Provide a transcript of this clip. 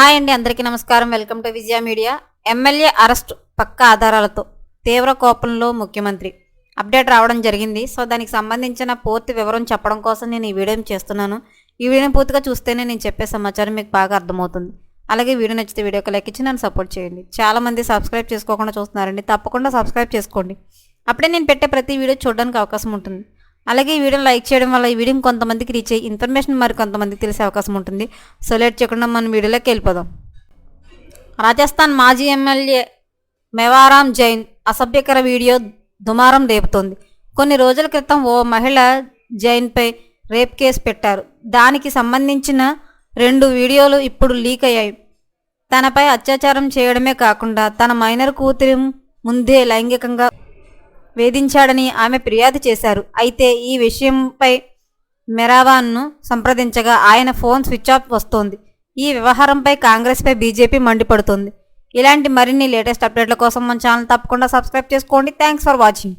Hi అండి అందరికీ నమస్కారం. Welcome to Vijaya media. MLA arrest పక్క ఆధారాలతో తీవ్ర కోపంలో ముఖ్యమంత్రి. అప్డేట్ రావడం జరిగింది. సో దానికి సంబంధించిన పూర్తి వివరం చెప్పడం కోసం నేను ఈ వీడియో చేస్తున్నాను. ఈ వీడియోని పూర్తిగా చూస్తేనే నేను చెప్పే సమాచారం మీకు బాగా అర్థమవుతుంది. అలాగే వీడియో నచ్చితే వీడియోకి లైక్ ఇచ్చి నన్ను సపోర్ట్ చేయండి. చాలా మంది సబ్స్క్రైబ్ చేసుకోకుండా చూస్తున్నారండి. తప్పకుండా సబ్స్క్రైబ్ చేసుకోండి. అప్పుడే నేను పెట్టే ప్రతి వీడియో చూడడానికి అవకాశం ఉంటుంది. అలాగే ఈ వీడియోని లైక్ చేయడం వల్ల ఈ వీడియో కొంతమందికి రీచ్ అయ్యి ఇన్ఫర్మేషన్ మరి కొంతమందికి తెలిసే అవకాశం ఉంటుంది. సో లేట్ చేయకుండా మనం వీడియోలోకి వెళ్ళిపోదాం. రాజస్థాన్ మాజీ ఎమ్మెల్యే మెవారాం జైన్ అసభ్యకర వీడియో దుమారం రేపుతోంది. కొన్ని రోజుల క్రితం ఓ మహిళ జైన్పై రేప్ కేసు పెట్టారు. దానికి సంబంధించిన రెండు వీడియోలు ఇప్పుడు లీక్ అయ్యాయి. తనపై అత్యాచారం చేయడమే కాకుండా తన మైనర్ కూతురి ముందే లైంగికంగా వేధించాడని ఆమె ఫిర్యాదు చేశారు. అయితే ఈ విషయంపై మెరావాన్ను సంప్రదించగా ఆయన ఫోన్ స్విచ్ ఆఫ్ వస్తోంది. ఈ వ్యవహారంపై కాంగ్రెస్పై బీజేపీ మండిపడుతోంది. ఇలాంటి మరిన్ని లేటెస్ట్ అప్డేట్ల కోసం మన ఛానల్ తప్పకుండా సబ్స్క్రైబ్ చేసుకోండి. Thanks for watching.